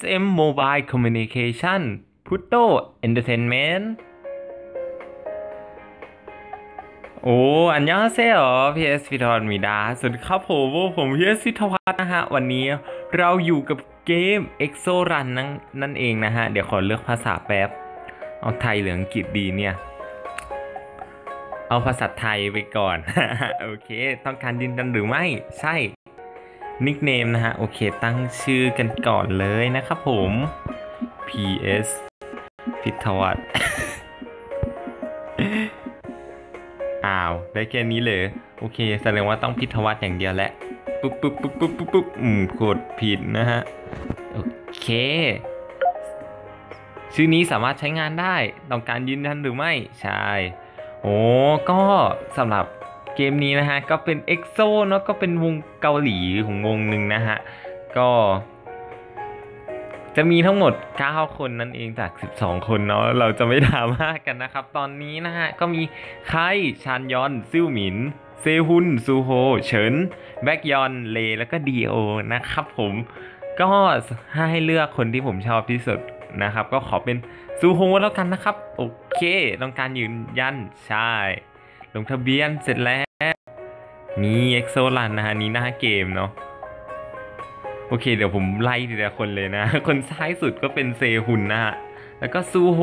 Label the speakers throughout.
Speaker 1: SM Mobile Communication Puto Entertainment โอ้ อันยองเซ่หรอ PS พิทอนมีดาสวัสดีครับผมผม PS พิทวัฒน์นะฮะ วันนี้เราอยู่กับเกม EXO Run นั่นนั่นเองนะฮะ เดี๋ยวขอเลือกภาษาแป๊บ เอาไทยหรืออังกฤษดีเนี่ย เอาภาษาไทยไปก่อน โอเค ต้องการยืนยันหรือไม่ ใช่ นิกเนมนะฮะ โอเคตั้งชื่อกันก่อนเลยนะครับผม PS พิทวัฒน์อ้าว ได้แค่นี้เลย โอเค แสดงว่าต้องพิทวัฒน์อย่างเดียวแหละปุ๊บปุ๊บปุ๊บปุ๊บปุ๊บปุ๊บอืมกดผิดนะฮะ โอเค ชื่อนี้สามารถใช้งานได้ ต้องการยืนยันหรือไม่ ใช่ โอ้ ก็สำหรับ เกมนี้นะฮะ ก็เป็น EXO เนาะก็เป็นวงเกาหลีของวงหนึ่งนะฮะ ก็ จะมีทั้งหมด 9 คนนั่นเองจาก 12 คนเนาะเราจะไม่ดราม่ากันนะครับ ตอนนี้นะฮะ ก็มีไคชานยอนซิ่วหมินเซฮุนซูโฮเฉินแบ็กยอนเลแล้วก็ดีโอนะครับผมก็ให้เลือกคนที่ผมชอบที่สุดนะครับ ก็ขอเป็นซูโฮแล้วกันนะครับ โอเค ต้องการยืนยันใช่ ลงทะเบียนเสร็จแล้ว มีเอ็กโซลันนะฮะนี่หน้าเกมเนาะโอเค เดี๋ยวผมไล่ทีละคนเลยนะ คนซ้ายสุดก็เป็นเซฮุนนะฮะ แล้วก็ซูโฮ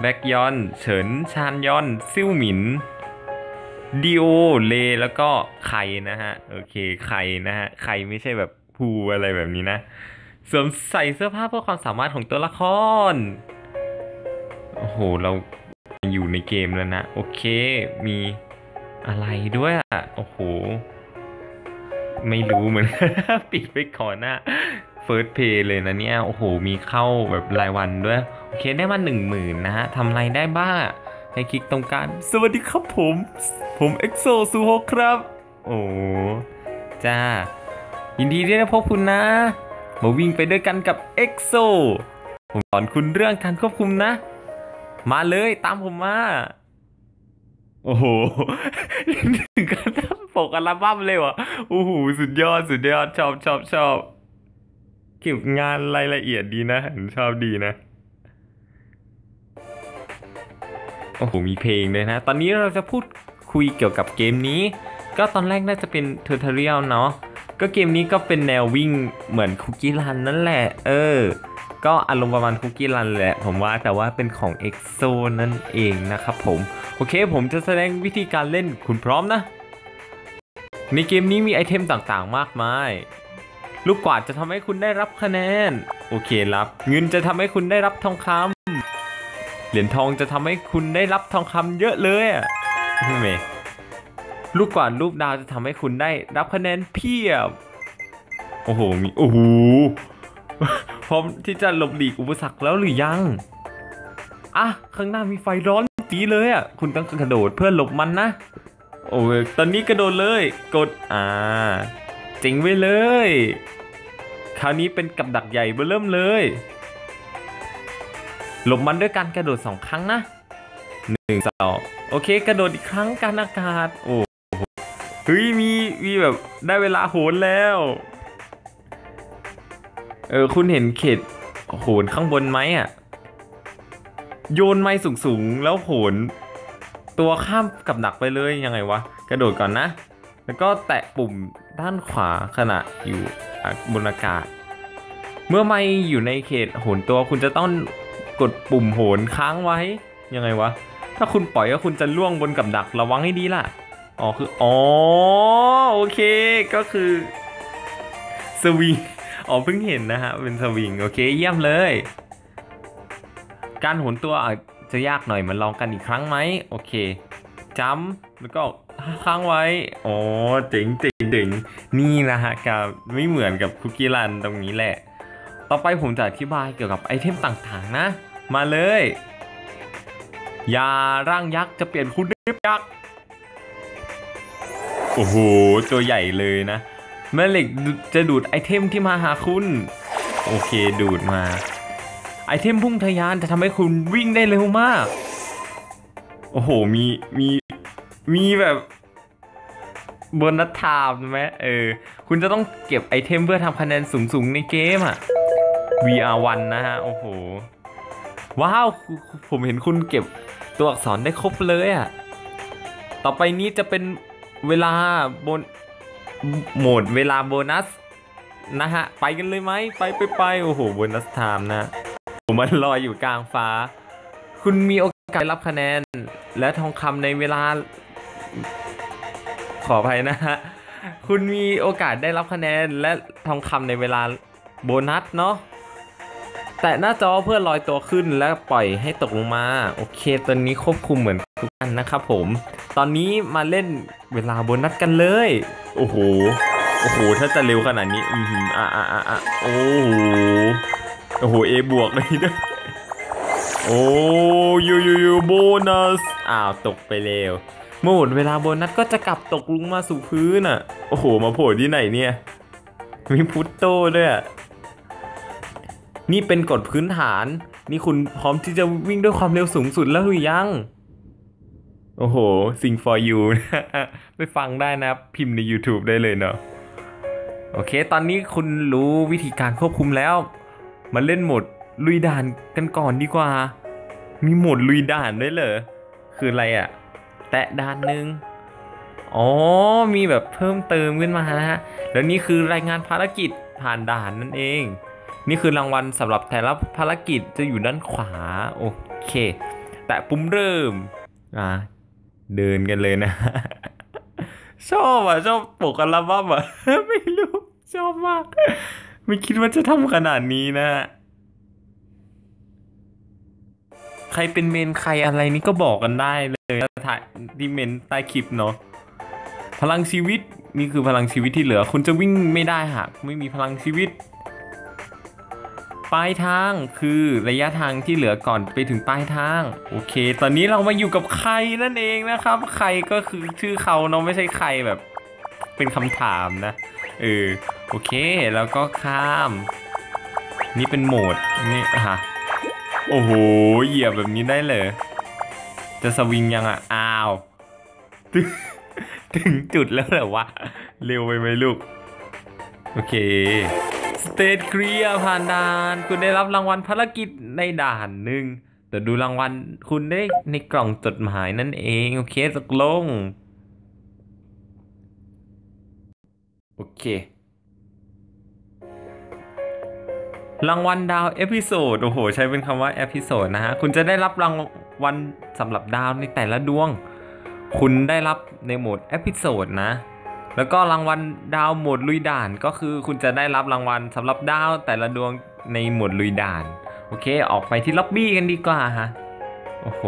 Speaker 1: แบ็กยอน เฉิน ชานยอน ซิ่วหมินดิโอ เล แล้วก็ไข่นะฮะ โอเค ไข่นะฮะ ไข่ไม่ใช่แบบภูอะไรแบบนี้นะสวมใส่เสื้อผ้าเพื่อความสามารถของตัวละคร โอ้โห เราอยู่ในเกมแล้วนะ โอเค มี อะไรด้วยอะ โอ้โห ไม่รู้เหมือนปิดไปก่อนนะเฟิร์สเพย์เลยนะเนี่ย โอ้โห มีเข้าแบบรายวันด้วย โอเคได้มาหนึ่งหมื่นนะฮะทำอะไรได้บ้างให้คลิกตรงกลางสวัสดีครับผม ผมเอ็กโซซูโฮครับ โอ้จ้า ยินดีที่ได้พบคุณนะ มาวิ่งไปด้วยกันกับเอ็กโซผมสอนคุณเรื่องการควบคุมนะ มาเลยตามผมมา โอ้โหถึงกันปกอัลบั้มเลยวะโอ้โหสุดยอดสุดยอดชอบชอบชอบเก็บงานรายละเอียดดีนะผมชอบดีนะโอ้โหมีเพลงเลยนะ ตอนนี้เราจะพูดคุยเกี่ยวกับเกมนี้ ก็ตอนแรกน่าจะเป็นเทอร์เทเรียลเนาะก็เกมนี้ก็เป็นแนววิ่งเหมือนคุกกี้รันนั่นแหละ เออ ก็อารมณ์ประมาณคุกกี้รันแหละ ผมว่าแต่ว่าเป็นของ EXO นั่นเองนะครับผม โอเคผมจะแสดงวิธีการเล่นคุณพร้อมนะ ในเกมนี้มีไอเทมต่างๆมากมาย ลูกกวาดจะทำให้คุณได้รับคะแนน โอเครับ เงินจะทำให้คุณได้รับทองคำเหรียญทองจะทำให้คุณได้รับทองคำเยอะเลยอะเมลูกกวาดรูปดาวจะทำให้คุณได้รับคะแนนเพียบ โอ้โหมีโอ้โห พร้อมที่จะหลบหลีกอุปสรรคแล้วหรือยัง อะ ข้างหน้ามีไฟร้อนปีเลยอะ คุณต้องกระโดดเพื่อหลบมันนะ โอ้ยตอนนี้กระโดดเลย กด อ่า เจ๋งไปเลย คราวนี้เป็นกับดักใหญ่เบื้อเริ่มเลย หลบมันด้วยการกระโดดสองครั้งนะหนึ่งสองโอเค กระโดดอีกครั้งการอากาศ โอ้โหเฮ้ยมีมีแบบได้เวลาโหนแล้ว เออคุณเห็นเขตโหนข้างบนไหมอะ โยนไม้สูงๆ แล้วโหน ตัวข้ามกับดักไปเลยยังไงวะ กระโดดก่อนนะ แล้วก็แตะปุ่มด้านขวาขณะอยู่บนอากาศ เมื่อไม่อยู่ในเขตโหนตัวคุณจะต้องกดปุ่มโหนค้างไว้ ยังไงวะ ถ้าคุณปล่อยก็คุณจะล่วงบนกับดักระวังให้ดีล่ะ อ๋อคือ อ๋อ โอเค ก็คือสวิง อ๋อเพิ่งเห็นนะฮะ เป็นสวิง โอเค เยี่ยมเลย การโหนตัวอาจจะยากหน่อยมาลองกันอีกครั้งไหมโอเคจัมแล้วก็ค้างไว้อ๋อเจ๋งเจ๋งเจ๋งนี่นะฮะกับไม่เหมือนกับคุกกี้รันตรงนี้แหละ ต่อไปผมจะอธิบายเกี่ยวกับไอเทมต่างๆนะ มาเลยยาร่างยักษ์จะเปลี่ยนคุณได้ยักษ์โอ้โห ตัวใหญ่เลยนะ แม่เหล็กจะดูดไอเทมที่มาหาคุณ โอเคดูดมา ไอเทมพุ่งทะยานจะทำให้คุณวิ่งได้เร็วมาก โอ้โห มีมีมีแบบบนนัดทามไหมเออ คุณจะต้องเก็บไอเทมเพื่อทำคะแนนสูงๆในเกมอะ VR1 นะฮะ โอ้โห ว้าว ผมเห็นคุณเก็บตัวอักษรได้ครบเลยอะ ต่อไปนี้จะเป็นเวลาบน โหมดเวลาโบนัสนะฮะ ไปกันเลยไหมไปไปไปโอ้โหโบนัสไทม์นะผมมันลอยอยู่กลางฟ้า คุณมีโอกาสรับคะแนน และทองคำในเวลา ขออภัยนะฮะ คุณมีโอกาสได้รับคะแนนและทองคำในเวลาโบนัสเนาะแตะหน้าจอเพื่อลอยตัวขึ้นและปล่อยให้ตกลงมา โอเค ตอนนี้ควบคุมเหมือน ทุกอันนะครับผม ตอนนี้มาเล่นเวลาโบนัสกันเลย โอ้โห โอ้โห ถ้าจะเร็วขนาดนี้ อือหืออะอะอะอะโอ้โห โอ้โห เอบวกเลยด้วยโอ้ยูยูยูโบนัส อ้าว ตกไปเร็วเมื่อหมดเวลาโบนัสก็จะกลับตกลงมาสู่พื้นอะ โอ้โห มาโผล่ที่ไหนเนี่ย มีพุตโต้ด้วยอะนี่เป็นกฎพื้นฐาน นี่คุณพร้อมที่จะวิ่งด้วยความเร็วสูงสุดแล้วหรือยัง โอ้โห sing for you ไปฟังได้นะ พิมพ์ใน YouTube ได้เลยเนาะโอเค ตอนนี้คุณรู้วิธีการควบคุมแล้ว มาเล่นโหมดลุยด่านกันก่อนดีกว่า มีโหมดลุยด่านด้วยเหรอ คืออะไรอะแตะด่านหนึ่งอ๋อ มีแบบเพิ่มเติมขึ้นมานะฮะ แล้วนี่คือรายงานภารกิจผ่านด่านนั่นเอง นี่คือรางวัลสำหรับแต่ละภารกิจจะอยู่ด้านขวา โอเค แตะปุ่มเริ่ม อะ เดินกันเลยนะ ชอบอะ ชอบปกอัลบั้มอะ ไม่รู้ ชอบมาก ไม่คิดว่าจะทำขนาดนี้นะ ใครเป็นเมนใครอะไรนี่ก็บอกกันได้เลยถ่ายที่เมนใต้คลิปเนาะพลังชีวิตนี่คือพลังชีวิตที่เหลือ คุณจะวิ่งไม่ได้หากไม่มีพลังชีวิต ปลายทางคือระยะทางที่เหลือก่อนไปถึงปลายทาง โอเค ตอนนี้เรามาอยู่กับใครนั่นเองนะครับ ใครก็คือชื่อเขาเนาะไม่ใช่ใครแบบ เป็นคำถามนะเออโอเค แล้วก็ข้าม นี่เป็นโหมดนี่ฮะโอ้โหเหยียบแบบนี้ได้เลยจะสวิงยังอะอ้าวถึงถึงจุดแล้วเหรอวะ เร็วไปไหมลูก โอเค สเตทเคลียร์ผ่านด่าน คุณได้รับรางวัลภารกิจในด่านหนึ่งแต่ดูรางวัลคุณได้ในกล่องจดหมายนั่นเอง โอเคตกลง โอเค รางวัลดาวเอพิโซด โอ้โห ใช้เป็นคำว่าเอพิโซดนะฮะ คุณจะได้รับรางวัลสำหรับดาวในแต่ละดวง คุณได้รับในโหมดเอพิโซดนะ แล้วก็รางวัลดาวหมดลุยด่านก็คือคุณจะได้รับรางวัลสำหรับดาวแต่ละดวงในหมดลุยด่าน โอเค ออกไปที่ล็อบบี้กันดีกว่าฮะ โอ้โห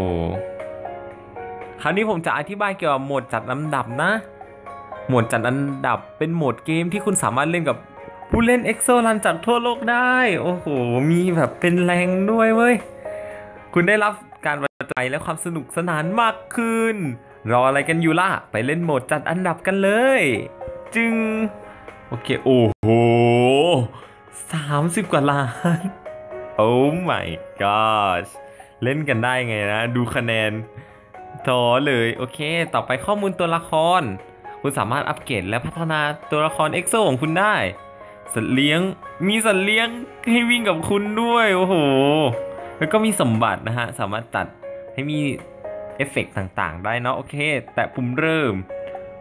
Speaker 1: คราวนี้ผมจะอธิบายเกี่ยวกับโหมดจัดลำดับนะ โหมดจัดอันดับเป็นโหมดเกมที่คุณสามารถเล่นกับผู้เล่นเอ็กโซลันจากทั่วโลกได้ โอ้โห มีแบบเป็นแรงด้วยเว้ย คุณได้รับการประจายและความสนุกสนานมากขึ้น รออะไรกันอยู่ล่ะ ไปเล่นโหมดจัดอันดับกันเลย จึง โอเค โอ้โหสามสิบกว่าล้าน โอ้ my gosh เล่นกันได้ไงนะ ดูคะแนนท้อเลย โอเค ต่อไปข้อมูลตัวละคร คุณสามารถอัปเกรดและพัฒนาตัวละครเอ็กโซของคุณได้ สัตว์เลี้ยง มีสัตว์เลี้ยงให้วิ่งกับคุณด้วย โอ้โห แล้วก็มีสมบัตินะฮะ สามารถตัดให้มี เอฟเฟกต์ต่างๆ ได้เนาะโอเค แตะปุ่มเริ่ม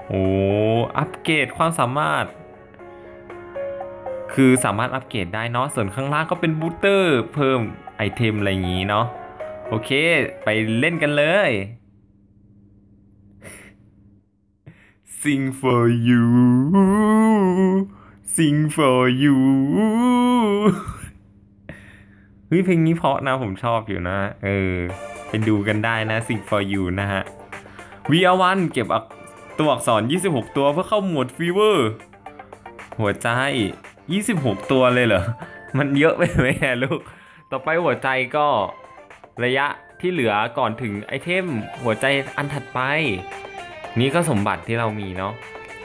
Speaker 1: โอ้อัปเกรดความสามารถ คือสามารถอัปเกรดได้เนาะส่วนข้างล่างก็เป็นบูสเตอร์เพิ่มไอเทมอะไรอย่างงี้เนาะโอเค ไปเล่นกันเลย Sing for you Sing for you เฮ้ยเพลงนี้เพราะนะผมชอบอยู่นะ เออ ไปดูกันได้นะ Sing for you นะฮะ VR1 เก็บตัวอักษร 26 ตัวเพื่อเข้าหมวดฟีเวอร์หัวใจ 26 ตัวเลยเหรอ มันเยอะไปไหมลูก ต่อไปหัวใจก็ระยะที่เหลือก่อนถึงไอเทมหัวใจอันถัดไป นี่ก็สมบัติที่เรามีเนาะ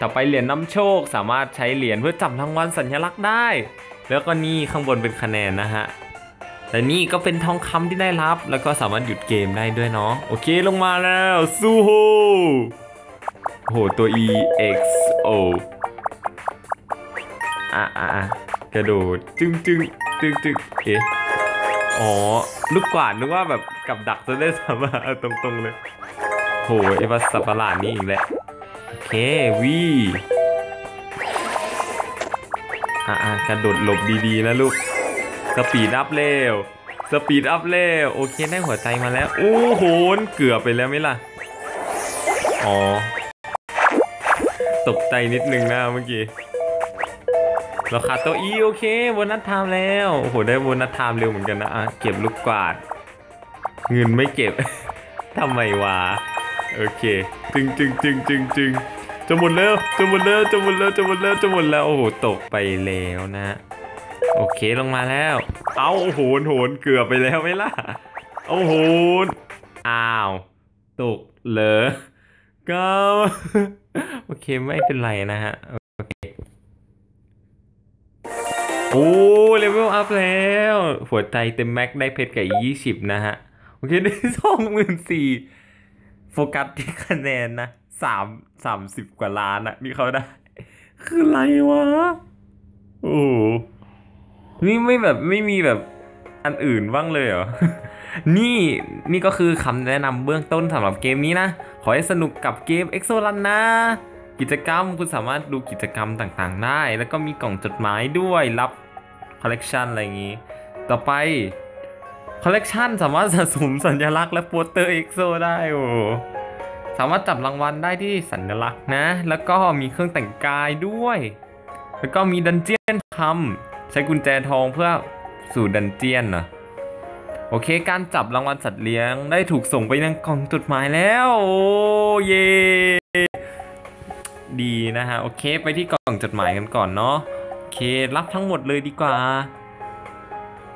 Speaker 1: ต่อไปเหรียญนำโชคสามารถใช้เหรียญเพื่อจับรางวัลสัญลักษณ์ได้ แล้วก็นี่ข้างบนเป็นคะแนนนะฮะ แต่นี่ก็เป็นทองคำที่ได้รับ แล้วก็สามารถหยุดเกมได้ด้วยเนาะ โอเคลงมาแล้วซูโฮโอ้โหตัว E X O อะอะอะกระโดดจึงจึงจึกจึกเอ๊ะอ๋อ ลูกกวาดนึกว่าแบบกับดักจะได้สามารถตรงๆเลยโหไอ้ภาษาประหลาดนี่อีกแล้วโอเควีอะอะกระโดดหลบดีๆนะลูก สปีดอัพเร็วสปีดอัพเร็วโอเคได้หัวใจมาแล้ว โอ้โหเกือบไปแล้วไหมล่ะ อ๋อ ตกใจนิดนึงนะเมื่อกี้เราขาดตัวอีโอเคโบนัสไทม์แล้ว โอ้โห ได้โบนัสไทม์เร็วเหมือนกันนะอะเก็บลูกกวาด เงินไม่เก็บ ทำไมวะ โอเค จึงจึงจึงจึงจึงจะหมดแล้ว จะหมดแล้ว จะหมดแล้ว จะหมดแล้ว จะหมดแล้ว โอ้โห ตกไปแล้วนะ โอเคลงมาแล้ว เอาโหนโหนเกือบไปแล้วไหมล่ะ เอาโหนอ้าว ตกเหรอก็โอเคไม่เป็นไรนะฮะ โอเค โอ้เลเวลอัพแล้ว หัวใจเต็มแม็กได้เพชรกับยี่สิบนะฮะ โอเค ได้สองหมื่นสี่โฟกัสที่คะแนนนะสามสามสิบกว่าล้านอะที่เขาได้ คืออะไรวะ โอ้ นี่ไม่แบบไม่มีแบบอันอื่นบ้างเลยเหรอ นี่นี่ก็คือคำแนะนำเบื้องต้นสำหรับเกมนี้นะ ขอให้สนุกกับเกม EXO Run นะ กิจกรรมคุณสามารถดูกิจกรรมต่างๆได้ แล้วก็มีกล่องจดหมายด้วยรับคอลเลกชันอะไรอย่างนี้ ต่อไปคอลเลกชันสามารถสะสมสัญลักษณ์และโปสเตอร์ EXO ได้โอ้สามารถจับรางวัลได้ที่สัญลักษณ์นะ แล้วก็มีเครื่องแต่งกายด้วย แล้วก็มีดันเจียนทำ ใช้กุญแจทองเพื่อสู่ดันเจียนนะโอเค การจับรางวัลสัตว์เลี้ยงได้ถูกส่งไปยังกล่องจดหมายแล้ว โอ้เย่ดีนะฮะ โอเค ไปที่กล่องจดหมายกันก่อนเนาะ โอเค รับทั้งหมดเลยดีกว่า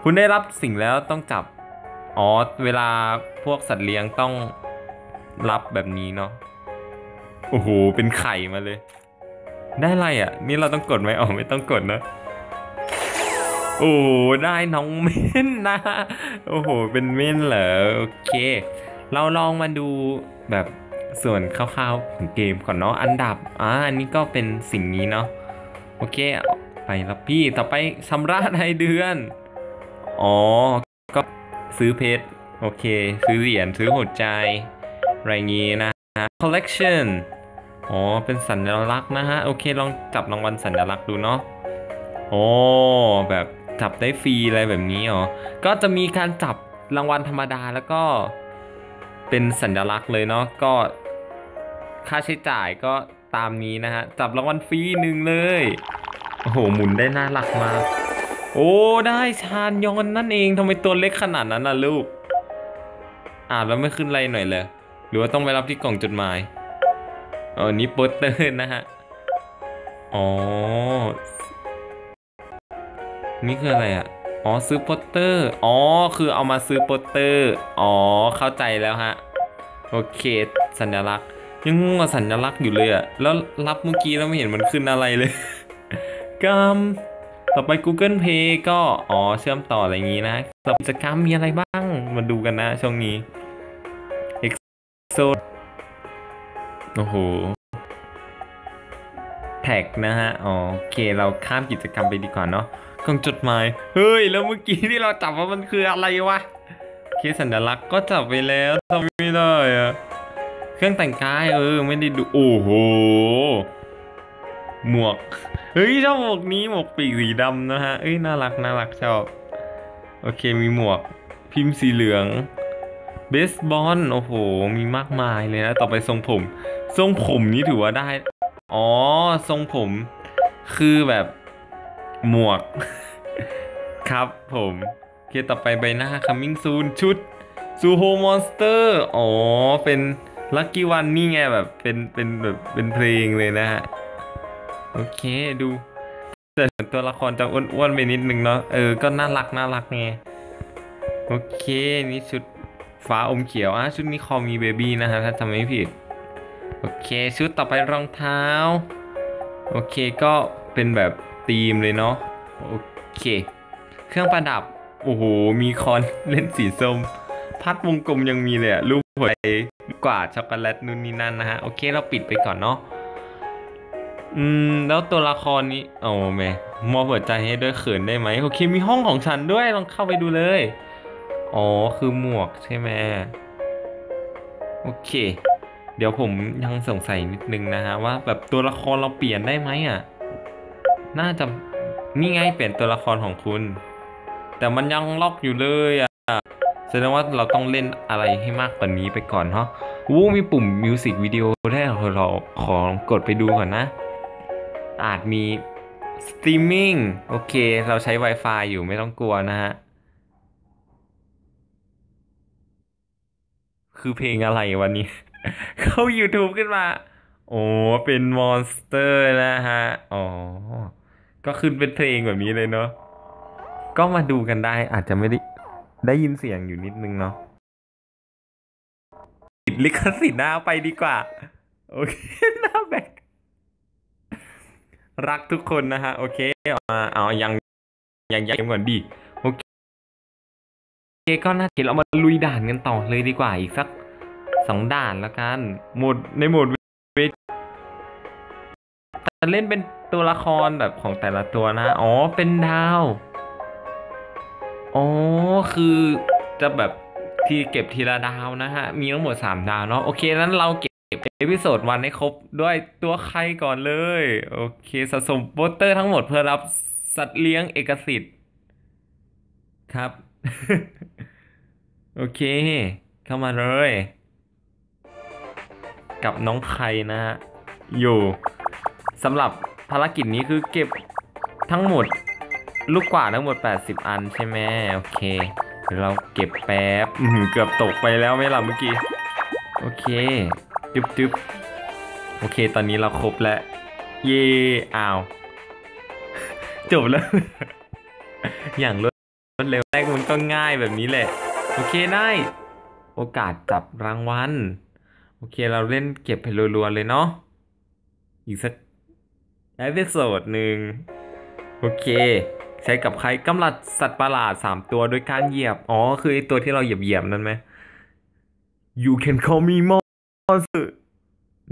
Speaker 1: คุณได้รับสิ่งแล้วต้องจับ อ๋อ เวลาพวกสัตว์เลี้ยงต้องรับแบบนี้เนาะ โอ้โห เป็นไข่มาเลย ได้ไรอะ นี่เราต้องกดไหมอ๋อ ไม่ต้องกดนะ โอ้โหได้น้องเม่นนะ โอ้โห เป็นเม่นเหรอ โอเค เราลองมาดูแบบส่วนคร่าวๆของเกมก่อนเนาะ อันดับ อ่า อันนี้ก็เป็นสิ่งนี้เนาะ โอเค ไปแล้วพี่ ต่อไปชำระรายเดือน อ๋อ ก็ซื้อเพชร โอเค ซื้อเหรียญ ซื้อหัวใจ อะไรงี้นะฮะ collection อ๋อ เป็นสัญลักษณ์นะฮะ โอเค ลองจับรางวัลสัญลักษณ์ดูเนาะ โอ้ แบบ จับได้ฟรีอะไรแบบนี้เหรอก็จะมีการจับรางวัลธรรมดาแล้วก็เป็นสัญลักษณ์เลยเนาะก็ค่าใช้จ่ายก็ตามนี้นะฮะ จับรางวัลฟรีหนึ่งเลย โอ้โห หมุนได้น่ารักมาก โอ้ ได้ชานยอนนั่นเองทำไมตัวเล็กขนาดนั้นน่ะลูก อ่านแล้วไม่ขึ้นอะไรหน่อยเลย หรือว่าต้องไปรับที่กล่องจดหมายอ๋อนี่โปสเตอร์นะฮะ อ๋อ นี่คืออะไรอะ อ๋อซื้อโปสเตอร์ อ๋อ คือเอามาซื้อโปสเตอร์ อ๋อ เข้าใจแล้วฮะ โอเค สัญลักษณ์ ยังงงกับสัญลักษณ์อยู่เลยอะ แล้วรับเมื่อกี้แล้วไม่เห็นมันขึ้นอะไรเลยกรรมต่อไป Google Pay ก็ อ๋อ เชื่อมต่ออะไรอย่างงี้นะกิจกรรมมีอะไรบ้าง มาดูกันนะช่วงนี้ EXO โอ้โห แท็กนะฮะ โอเค เราข้ามกิจกรรมไปดีกว่าเนาะ กล่องจดหมาย เฮ้ย แล้วเมื่อกี้ที่เราจับว่ามันคืออะไรวะโอเคสัญลักษณ์ก็จับไปแล้วทำไม่ได้อะเครื่องแต่งกายเออไม่ได้ดู โอ้โห หมวก เฮ้ยชอบหมวกนี้หมวกปีกสีดำนะฮะ เอ้ยน่ารักน่ารักชอบ โอเคมีหมวก พิมพ์สีเหลืองเบสบอลโอ้โห มีมากมายเลยนะ ต่อไปทรงผม ทรงผมนี้ถือว่าได้ อ๋อ ทรงผม คือแบบ หมวก ครับผมโอเคต่อไปใบหน้า coming soon ชุดซูโฮมอนสเตอร์อ๋อ เป็นลั c กี้วันนี่ไงแบบเป็นเป็นแบบเป็นเพลงเลยนะฮะ โอเคดู แต่ตัวละครจะอ้วนๆไปนิดนึงเนาะเออ ก็น่ารักน่ารักไง โอเค นี่ชุดฟ้าอมเขียวอะชุดนี้คอมีเบบี้นะฮะ ถ้าจำไม่ผิด โอเค ชุดต่อไปรองเท้า โอเคก็เป็นแบบ ธีมเลยเนาะโอเค เครื่องประดับ โอ้โห มีคอนเล่นสีส้ม พัดวงกลมยังมีเลยอะรูปหัวใจกวาดช็อกโกแลตนู่นนี่นั่นนะฮะ โอเคเราปิดไปก่อนเนาะอืม แล้วตัวละครนี้โอ้แม่มอบหัวใจให้ด้วยเขินได้ไหมโอเคมีห้องของฉันด้วยลองเข้าไปดูเลย อ๋อ คือหมวกใช่ไหมโอเค เดี๋ยวผมยังสงสัยนิดนึงนะฮะว่าแบบตัวละครเราเปลี่ยนได้ไหมอะ น่าจะนี่ไงเปลี่ยนตัวละครของคุณ แต่มันยังล็อกอยู่เลยอะแสดงว่าเราต้องเล่นอะไรให้มากกว่านี้ไปก่อนเนาะวู้มีปุ่มมิวสิกวิดีโอได้เราขอกดไปดูก่อนนะ อาจมีสตรีมมิ่งโอเค เราใช้ Wi-Fi อยู่ไม่ต้องกลัวนะฮะ คือเพลงอะไรวันนี้ เข้า YouTube ขึ้นมา โอ้เป็นมอนสเตอร์นะฮะ อ๋อ ก็ขึ้นเป็นเพลงแบบนี้เลยเนาะ ก็มาดูกันได้อาจจะไม่ได้ได้ยินเสียงอยู่นิดนึงเนาะติดลิขสิทธิ์หน้าไปดีกว่า โอเคหน้าแบกรักทุกคนนะฮะ โอเคเอามาเอายังยังยังก่อนดีโอเคโอเคก็น่าเดี๋ยวเรามาลุยด่านกันต่อเลยดีกว่าอีกสักสองด่านแล้วกัน หมดในหมด เล่นเป็นตัวละครแบบของแต่ละตัวนะ อ๋อ เป็นดาว อ๋อ คือจะแบบที่เก็บทีละดาวนะฮะ มีทั้งหมด 3 ดาวเนาะ โอเค นั้นเราเก็บเอพิโซดวันให้ครบด้วยตัวใครก่อนเลย โอเค สะสมโปสเตอร์ทั้งหมดเพื่อรับสัตว์เลี้ยงเอกสิทธิ์ ครับ โอเค เข้ามาเลย กับน้องไข่นะฮะ อยู่ สำหรับภารกิจนี้คือเก็บทั้งหมด ลูกกว่าดทั้งหมด 80 อันใช่ไหมโอเค เราเก็บแป๊บเกือบตกไปแล้วไหมล่ะเมื่อกี้ โอเคจึ๊บจึ๊บโอเค ตอนนี้เราครบแล้ว เย่อ้าว จบแล้ว อย่างรวดรวดเร็วแรกมันก็ง่ายแบบนี้แหละ โอเคได้ โอกาสจับรางวัล โอเคเราเล่นเก็บไปรัวๆเลยเนาะ อีกสัก เอพิโซดหนึ่งโอเค ใช้กับใครกำลัดสัตว์ประหลาด3ตัวโดยการเหยียบ อ๋อ คือไอตัวที่เราเหยียบเหยียบนั่นไหม You can call me monster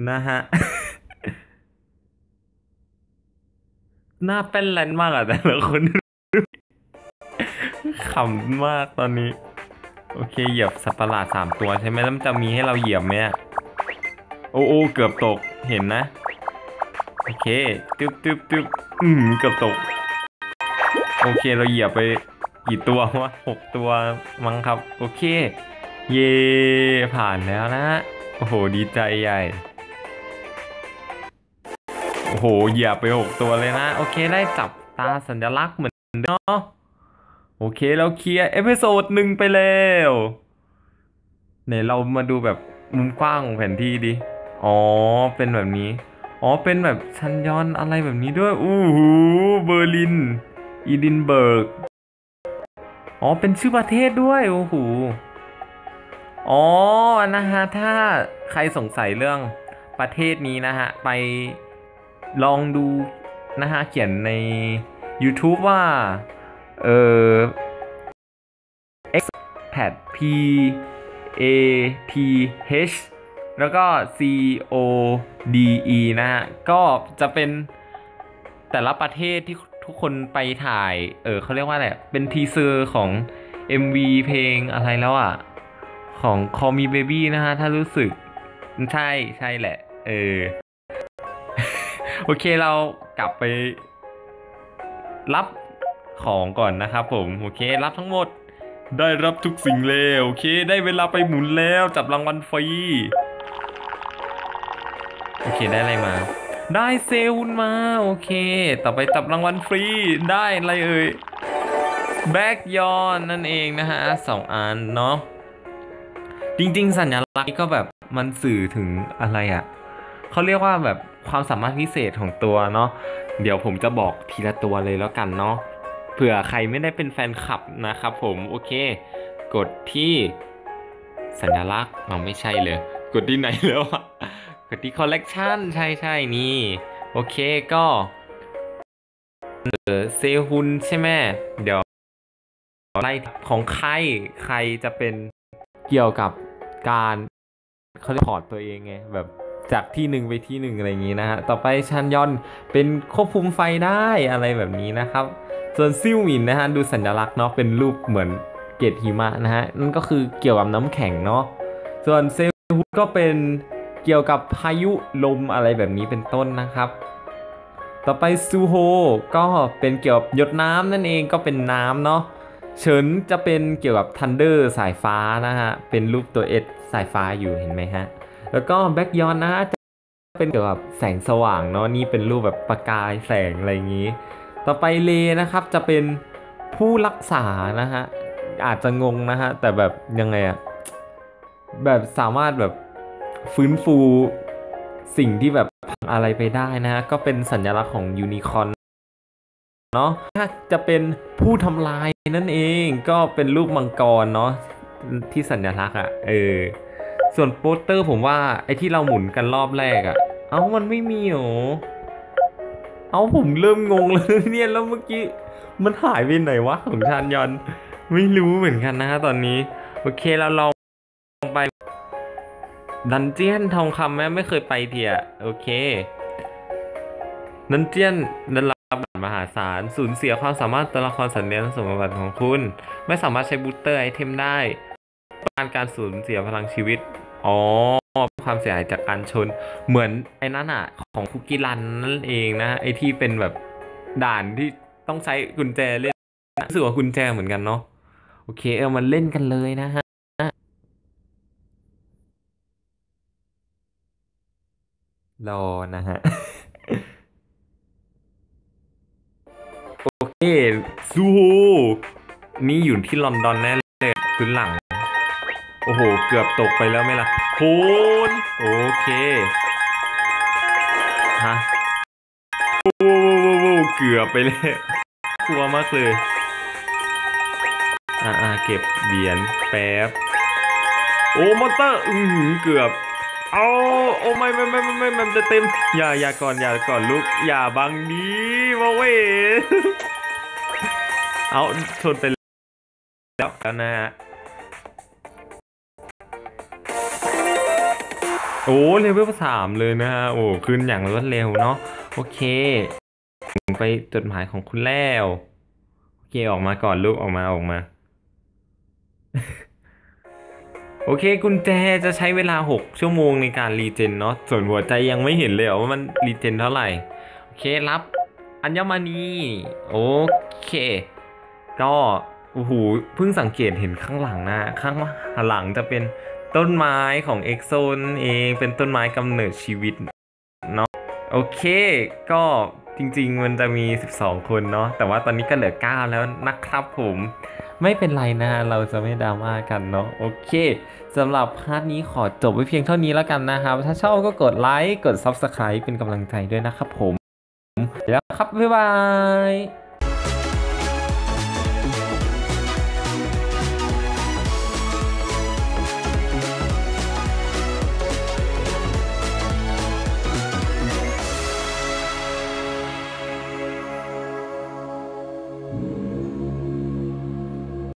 Speaker 1: นะฮะ หน้าเป็นแลนมากอะแต่ละคนขำมากตอนนี้ โอเค เหยียบสัตว์ประหลาด3ตัวใช่ไหมแล้วมันจะมีให้เราเหยียบไหมอะโอ้โอ้เกือบตกเห็นนะ โอเคตึ๊บตึ๊บตึ๊บอืมเกือบตก โอเคเราเหยียบไปกี่ตัววะหกตัวมั้งครับ โอเค เย่ผ่านแล้วนะ โอ้โห ดีใจใหญ่ โอ้โห เหยียบไปหกตัวเลยนะ โอเค ได้จับตาสัญลักษณ์เหมือนเนาะโอเค เราเคลียร์เอพิโซดหนึ่งไปแล้วไหนเรามาดูแบบมุมกว้างของแผนที่ดิ อ๋อ เป็นแบบนี้ อ๋อ เป็นแบบชันยอนอะไรแบบนี้ด้วย อู้หูเบอร์ลิน อีดินเบิร์ก อ๋อ เป็นชื่อประเทศด้วย โอ้โห อ๋อ นะฮะ ถ้าใครสงสัยเรื่องประเทศนี้นะฮะ ไปลองดูนะฮะ เขียนใน YouTube ว่า เออ expat p a t h แล้วก็ c o d e นะฮะ ก็จะเป็นแต่ละประเทศที่ทุกคนไปถ่าย เออเขาเรียกว่าอะไร เป็นทีเซอร์ของ MV เพลงอะไรแล้วอะ ของ Call Me Baby นะฮะ ถ้ารู้สึก ใช่ใช่แหละ เออ โอเคเรากลับไป รับของก่อนนะครับผม โอเครับทั้งหมดได้รับทุกสิ่งแล้ว โอเค ได้เวลาไปหมุนแล้ว จับรางวัลฟรี โอเคได้อะไรมา ได้เซลล์มาโอเค ต่อไปจับรางวัลฟรีได้อะไรเอ่ยแบ็กยอนนั่นเองนะฮะสองอันเนาะจริง ๆ สัญลักษณ์ก็แบบมันสื่อถึงอะไรอะ่ะเขาเรียกว่าแบบความสามารถพิเศษของตัวเนาะเดี๋ยวผมจะบอกทีละตัวเลยแล้วกันเนาะเผื่อใครไม่ได้เป็นแฟนคลับนะครับผมโอเค กดที่สัญลักษณ์เอาไม่ใช่เลย กดที่ไหนแล้วอะ ดที่คอลเลกชันใช่ใช่นี่ โอเคก็เออเซฮุนใช่ไหมเดี๋ยวไล่ของใครใครจะเป็นเกี่ยวกับการเขาเรียกพอร์ตตัวเองไงแบบจากที่หนึ่งไปที่หนึ่งอะไรอย่างนี้นะฮะ ต่อไปชันยอนเป็นควบคุมไฟได้อะไรแบบนี้นะครับ ส่วนซิ่วหมินนะฮะ ดูสัญลักษณ์เนาะเป็นรูปเหมือนเกล็ดหิมะนะฮะ นั่นก็คือเกี่ยวกับน้ำแข็งเนาะ ส่วนเซฮุดก็เป็น เกี่ยวกับพายุลมอะไรแบบนี้เป็นต้นนะครับ ต่อไปซูโฮก็เป็นเกี่ยวกับหยดน้ำนั่นเองก็เป็นน้ำเนาะเฉินจะเป็นเกี่ยวกับทันเดอร์สายฟ้านะฮะ เป็นรูปตัวเอสสายฟ้าอยู่เห็นไหมฮะ แล้วก็แบ็กยอนนะฮะจะเป็นเกี่ยวกับแสงสว่างเนาะนี่เป็นรูปแบบประกายแสงอะไรอย่างนี้ ต่อไปเลนะครับจะเป็นผู้รักษานะฮะอาจจะงงนะฮะแต่แบบยังไงอะแบบสามารถแบบ ฟื้นฟูสิ่งที่แบบพังอะไรไปได้นะฮะ ก็เป็นสัญลักษณ์ของยูนิคอร์นเนาะถ้าจะเป็นผู้ทำลายนั่นเองก็เป็นรูปมังกรเนาะที่สัญลักษณ์อะเออส่วนโปสเตอร์ผมว่าไอ้ที่เราหมุนกันรอบแรกอะเอ้ามันไม่มีหรอเอาผมเริ่มงงแล้วเนี่ยแล้วเมื่อกี้มันหายไปไหนวะของชานยอน ไม่รู้เหมือนกันนะฮะตอนนี้ โอเคเราลองไป ดันเจียนทองคำแม่ไม่เคยไปเทียโอเค ดันเจียนได้รับบัตรมหาศาลสูญเสียความสามารถตัวละครสัญญาณสมบัติของคุณ ไม่สามารถใช้บูสเตอร์ไอเทมได้การการสูญเสียพลังชีวิต อ๋อ ความเสียหายจากการชน เหมือนไอ้นั่นอะของคุกกี้รันนั่นเองนะ ไอ้ที่เป็นแบบด่านที่ต้องใช้กุญแจเล่นรู้สึกว่ากุญแจเหมือนกันเนาะ โอเค เอามาเล่นกันเลยนะฮะ รอนะฮะ โอเคซูโฮนี่อยู่ที่ลอนดอนแน่เลยพื้นหลัง โอ้โห เกือบตกไปแล้วไหมล่ะโคนโอเค ฮะโอ้โหเกือบไปเลยกลัวมากเลย อ่าเก็บเหรียญแป๊บ โอ้มอนเตอร์ อือหือเกือบ เอาโอ้ไม่ไม่ไม่ไม่ไม่มันจะเต็มอย่าอย่าก่อนอย่าก่อนลูกอย่าบังดีมาเว้ยเอาชนไปแล้วแล้วนะฮะโอ้เลเวลสามเลยนะฮะโอ้ขึ้นอย่างรวดเร็วเนาะโอเคไปจดหมายของคุณแล้วโอเคออกมาก่อนลูกออกมาออกมา โอเคกุญแจจะใช้เวลา 6 ชั่วโมงในการรีเจนเนาะส่วนหัวใจยังไม่เห็นเลยว่ามันรีเจนเท่าไหร่ โอเครับ อัญมณีโอเค ก็โอ้โหเพิ่งสังเกตเห็นข้างหลังนะ ข้างหลังจะเป็นต้นไม้ของเอ็กโซนเองเป็นต้นไม้กำเนิดชีวิตเนาะโอเค ก็จริง ๆ มันจะมี 12 คนเนาะแต่ว่าตอนนี้ก็เหลือ 9 แล้วนะครับผม ไม่เป็นไรนะ เราจะไม่ดราม่ากันเนาะโอเคสำหรับพาร์ทนี้ขอจบไว้เพียงเท่านี้แล้วกันนะครับ ถ้าชอบก็กดไลค์กด Subscribe เป็นกำลังใจด้วยนะครับผม แล้วครับ บ๊ายบาย